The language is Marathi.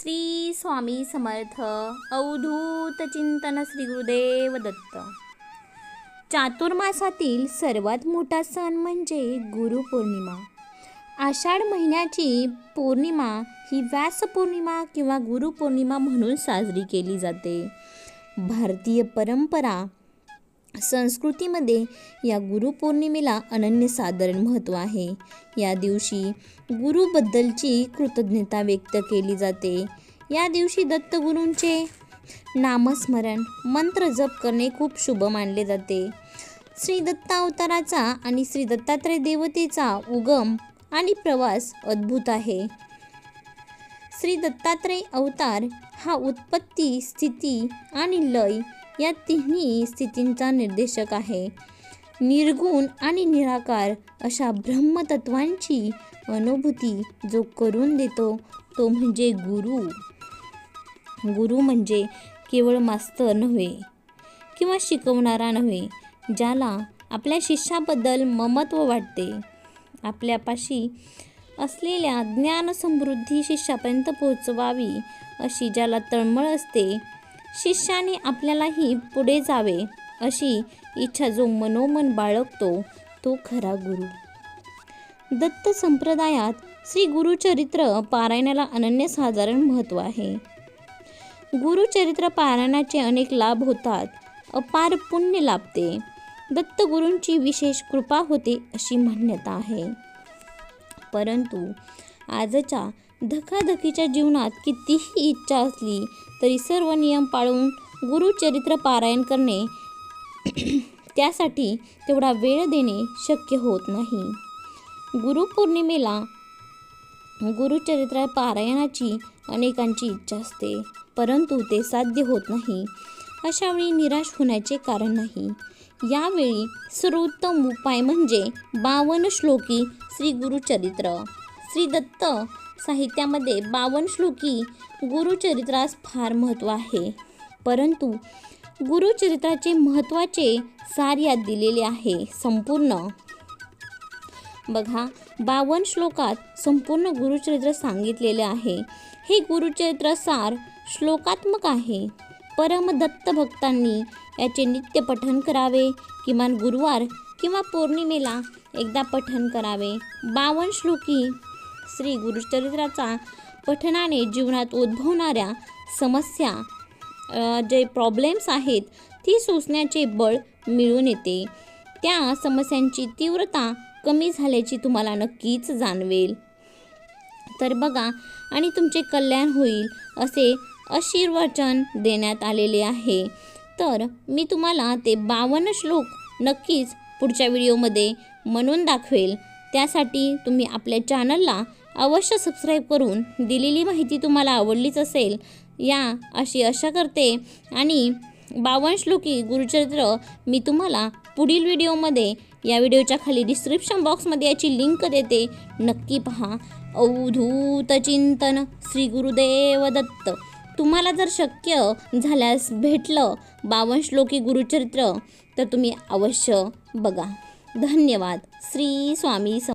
श्री स्वामी समर्थ अवधूत चिंतन श्री गुरुदेव दत्त चातुर्मासातील सर्वात मोठा सण म्हणजे गुरुपौर्णिमा। आषाढ महिन्याची पौर्णिमा ही व्यास पौर्णिमा किंवा गुरुपौर्णिमा म्हणून साजरी केली जाते। भारतीय परंपरा संस्कृतीमध्ये या गुरुपौर्णिमेला अनन्यसाधारण महत्त्व आहे. या दिवशी गुरुबद्दलची कृतज्ञता व्यक्त केली जाते. या दिवशी दत्तगुरूंचे नामस्मरण मंत्र जप करणे खूप शुभ मानले जाते. श्री दत्तावताराचा आणि श्री दत्तात्रय देवतेचा उगम आणि प्रवास अद्भुत आहे. श्री दत्तात्रय अवतार हा उत्पत्ती स्थिती आणि लय या तिन्ही स्थितींचा निर्देशक आहे. निर्गुण आणि निराकार अशा ब्रह्मतत्वांची अनुभूती जो करून देतो तो म्हणजे गुरु. गुरु म्हणजे केवळ मास्तर नव्हे किंवा शिकवणारा नव्हे ज्याला आपल्या शिष्याबद्दल ममत्व वाटते. आपल्यापाशी असलेल्या ज्ञानसमृद्धी शिष्यापर्यंत पोहोचवावी अशी ज्याला तळमळ असते शिष्याने आपल्यालाही पुढे जावे अशी इच्छा जो मनोमन बाळगतो तो खरा गुरु. दत्त संप्रदायात श्री गुरुचरित्र पारायणाला अनन्यसाधारण महत्त्व आहे. गुरुचरित्र पारायणाचे अनेक लाभ होतात अपार पुण्य लाभते. दत्तगुरूंची विशेष कृपा होते अशी मान्यता आहे. परंतु आजच्या धकाधकीच्या जीवनात कितीही इच्छा असली तरी सर्व नियम पाळून गुरुचरित्र पारायण करणे त्यासाठी तेवढा वेळ देणे शक्य होत नाही. गुरुपौर्णिमेला गुरुचरित्र पारायणाची अनेकांची इच्छा असते परंतु ते साध्य होत नाही. अशावेळी निराश होण्याचे कारण नाही. यावेळी सर्वोत्तम उपाय म्हणजे बावन श्लोकी श्री गुरुचरित्र श्री दत्त साहित्यामध्ये बावन श्लोकी गुरुचरित्रास फार महत्त्व आहे. परंतु गुरुचरित्राचे महत्त्वाचे सार यात दिलेले आहे संपूर्ण. बघा बावन श्लोकात संपूर्ण गुरुचरित्र सांगितलेले आहे. हे गुरुचरित्र सार श्लोकात्मक आहे. परमदत्त भक्तांनी याचे नित्य पठन करावे किमान गुरुवार किंवा पौर्णिमेला एकदा पठन करावे. बावन श्लोकी श्री गुरुचरित्राचा पठनाने जीवनात उद्भवणाऱ्या समस्या जे प्रॉब्लेम्स आहेत ती सोसण्याचे बळ मिळून येते. त्या समस्यांची तीव्रता कमी झाल्याची तुम्हाला नक्कीच जाणवेल. तर बघा आणि तुमचे कल्याण होईल असे आशीर्वचन देण्यात आलेले आहे. तर मी तुम्हाला ते बावन्न श्लोक नक्कीच पुढच्या व्हिडिओमध्ये म्हणून दाखवेल. त्यासाठी तुम्ही आपल्या चॅनलला अवश्य सबस्क्राईब करून दिलेली माहिती तुम्हाला आवडलीच असेल. या अशी आशा करते आणि बावन्न श्लोकी गुरुचरित्र मी तुम्हाला पुढील व्हिडिओमध्ये या व्हिडिओच्या खाली डिस्क्रिप्शन बॉक्समध्ये याची लिंक देते. नक्की पहा. अवधूत चिंतन श्री गुरुदेव दत्त. तुम्हाला जर शक्य झाल्यास भेटलं बावन श्लोकी गुरुचरित्र तर तुम्ही अवश्य बघा. धन्यवाद. श्री स्वामी सम